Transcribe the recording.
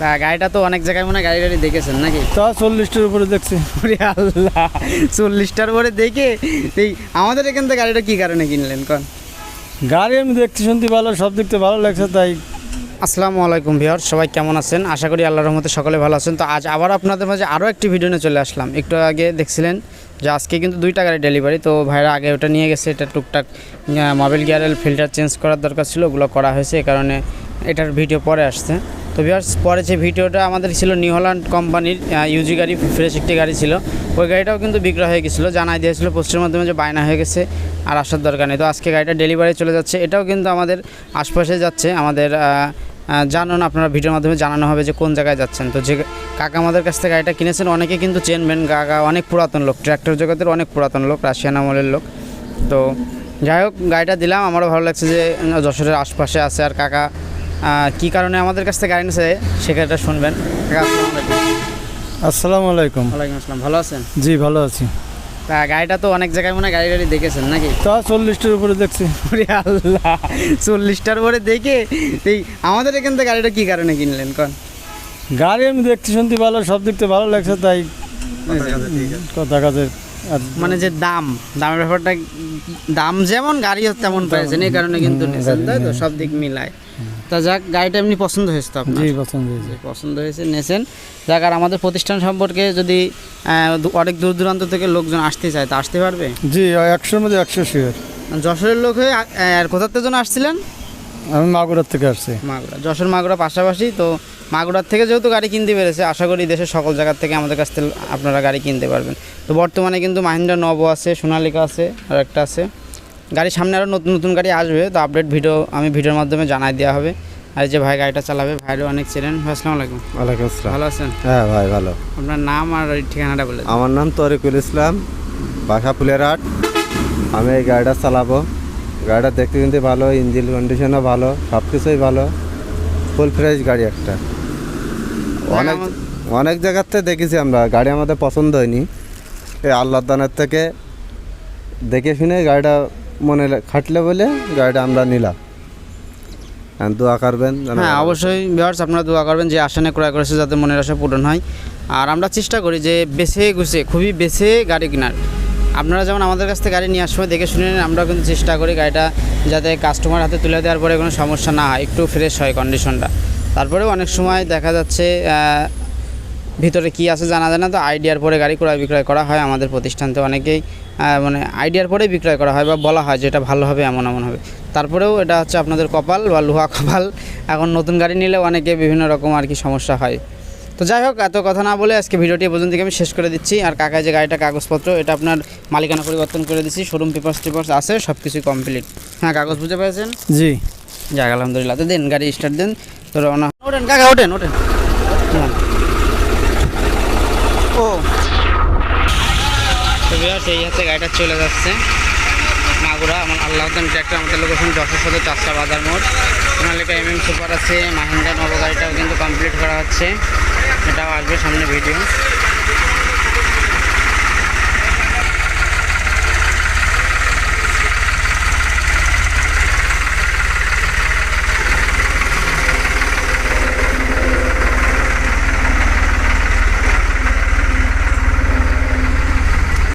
তা গাড়িটা তো অনেক জায়গায় মনে হয় গাড়ি গাড়ি দেখেছেন নাকি? তা চল্লিশটার উপরে দেখছি। আল্লাহ চল্লিশটার পরে দেখে? এই আমাদের এখান থেকে গাড়িটা কি কারণে কিনলেন কন? গাড়ি আমি দেখতে শুনতে ভালো সব দেখতে ভালো লাগছে তাই আসসালামু আলাইকুম ভিউয়ার সবাই কেমন আছেন? আশা করি আল্লাহর রহমতে সকলে ভালো আছেন। তো আজ আবার আপনাদের মাঝে আরও একটি ভিডিও নিয়ে চলে আসলাম। একটু আগে দেখছিলেন যে আজকে কিন্তু দুইটা গাড়ি ডেলিভারি তো ভাইরা আগে ওটা নিয়ে গেছে এটা টুকটাক মোবাইল গিয়ারের ফিল্টার চেঞ্জ করার দরকার ছিল ওগুলো করা হয়েছে এই কারণে এটার ভিডিও পরে আসছে। তো ভিউয়ার্স পরে যে ভিডিওটা আমাদের ছিল নিউ হল্যান্ড কোম্পানির ইউজি গাড়ি ফ্রেশ একটি গাড়ি ছিল। ওই গাড়িটাও কিন্তু বিক্রয় হয়ে গেছিল, জানাই দিয়েছিলো পোস্টের মাধ্যমে যে বায়না হয়ে গেছে আর আসার দরকার নেই। তো আজকে গাড়িটা ডেলিভারি চলে যাচ্ছে। এটাও কিন্তু আমাদের আশপাশে যাচ্ছে, আমাদের জানুন, আপনারা ভিডিওর মাধ্যমে জানানো হবে যে কোন জায়গায় যাচ্ছেন। তো যে কাকা আমাদের কাছ থেকে গাড়িটা কিনেছেন, অনেকে কিন্তু চেনবেন, কাকা অনেক পুরাতন লোক ট্র্যাক্টর জগতের অনেক পুরাতন লোক, রাশিয়ান আমলের লোক। তো যাই হোক, গাড়িটা দিলাম, আমারও ভালো লাগছে যে যশোরের আশপাশে আছে আর কাকা কী কারণে আমাদের কাছ থেকে গাড়ি নিয়েছে সে গাড়িটা শুনবেন। আসসালামু আলাইকুম। ওয়ালাইকুম আসসালাম ভালো আছেন? জি ভালো আছি। তা গাড়িটা তো অনেক জায়গায় মনে হয় গাড়ি গাড়ি দেখেছেন নাকি? তা চল্লিশটার উপরে দেখছি। ওরে আল্লাহ চল্লিশটার উপরে দেখে? এই আমাদের এখান থেকে গাড়িটা কী কারণে কিনলেন কন? গাড়ি আমি দেখতে শুনতে ভালো সব দেখতে ভালো লাগছে তাই কথা কাজে আর মানে যে দাম দামের ব্যাপারটা দাম যেমন গাড়িও তেমন পেয়েছেন এই কারণে কিন্তু নিয়েছেন তাই তো? সব দিক মিলায়। তা যাক গাড়িটা এমনি পছন্দ হয়েছে তো আপনার? জি পছন্দ হয়েছে। পছন্দ হয়েছে নেছেন যাক আর আমাদের প্রতিষ্ঠান সম্পর্কে যদি অনেক দূর দূরান্ত থেকে লোকজন আসতে চায় তা আসতে পারবে? জি একশোর মধ্যে একশো শিওর যশোরের লোক হয়ে আর কোথার থেকে যেন আসছিলেন? আমি মাগুরার থেকে আসছি। মাগুরা। যশোর মাগুরা পাশাপাশি তো মাগুরার থেকে যেহেতু গাড়ি কিনতে পেরেছে আশা করি দেশের সকল জায়গার থেকে আমাদের কাছ থেকে আপনারা গাড়ি কিনতে পারবেন। তো বর্তমানে কিন্তু মাহিন্দ্রা নব আছে সোনালিকা আছে আর একটা আছে। গাড়ি সামনে আরও নতুন নতুন গাড়ি আসবে তো আপডেট ভিডিও আমি ভিডিওর মাধ্যমে জানাই দেওয়া হবে। আর এই যে ভাই গাড়িটা চালাবে ভাইরও অনেক ছিলেন ভাই আসসালামু আলাইকুম। ওয়ালাইকুম আসসালাম। ভালো আছেন? হ্যাঁ ভাই ভালো। আপনার নাম আর ঠিকানাটা বলে আমার নাম তরিকুল ইসলাম বাসা ফুলেরহাট আমি এই গাড়িটা চালাবো। গাড়িটা দেখতে কিন্তু ভালো ইঞ্জিন কন্ডিশনও ভালো সব কিছুই ভালো। ফুল ফ্রেশ গাড়ি একটা। অনেক অনেক জায়গার থেকে দেখেছি আমরা গাড়ি আমাদের পছন্দ হয়নি। এই আল্লাহ দানের থেকে দেখে শুনে গাড়িটা মনে খাটলে বলে গাড়িটা আমরা নিলাম। আর দোয়া করবেন হ্যাঁ অবশ্যই ভিউয়ার্স আপনারা দোয়া করবেন যে আসনে ক্রয় করেছে যাতে মনের আশা পূরণ হয়। আর আমরা চেষ্টা করি যে বেছে গুছে খুবই বেছে গাড়ি কেনার। আপনারা যেমন আমাদের কাছ থেকে গাড়ি নিয়ে আসবে দেখে শুনে নিন, আমরাও কিন্তু চেষ্টা করি গাড়িটা যাতে কাস্টমার হাতে তুলে দেওয়ার পরে কোনো সমস্যা না হয় একটু ফ্রেশ হয় কন্ডিশনটা তারপরেও অনেক সময় দেখা যাচ্ছে ভিতরে কি আছে জানা যায় না তো আইডিয়ার পরে গাড়ি ক্রয় বিক্রয় করা হয় আমাদের প্রতিষ্ঠানতে অনেকেই মানে আইডিয়ার পরে বিক্রয় করা হয় বা বলা হয় যে এটা ভালো হবে এমন এমন হবে। তারপরেও এটা হচ্ছে আপনাদের কপাল বা লোহা কপাল। এখন নতুন গাড়ি নিলে অনেকে বিভিন্ন রকম আর কি সমস্যা হয়। তো যাই হোক এত কথা না বলে আজকে ভিডিওটি পর্যন্ত আমি শেষ করে দিচ্ছি। আর কাকায় যে গাড়িটা কাগজপত্র এটা আপনার মালিকানা পরিবর্তন করে দিচ্ছি। শোরুম পেপার্স টেপার্স আছে সব কিছুই কমপ্লিট হ্যাঁ কাগজ বুঝে পেয়েছেন জি। যাক আলহামদুলিল্লাহ। তো দেন গাড়ি স্টার্ট দেন। তো রওনা ওঠেন কাকা ওঠেন ওঠেন। হ্যাঁ। ও। সেই হাতে গাড়িটা চলে যাচ্ছে। মাগুরা, আমার আল্লাহ ট্র্যাক্টর আমাদের লোকেশন যশোর সদর চারশা বাজার মোড়। সোনালিকা এম এম সুপার আছে, মাহিন্দ্রা নব গাড়িটাও কিন্তু কমপ্লিট করা হচ্ছে। এটাও আসবে সামনে ভিডিও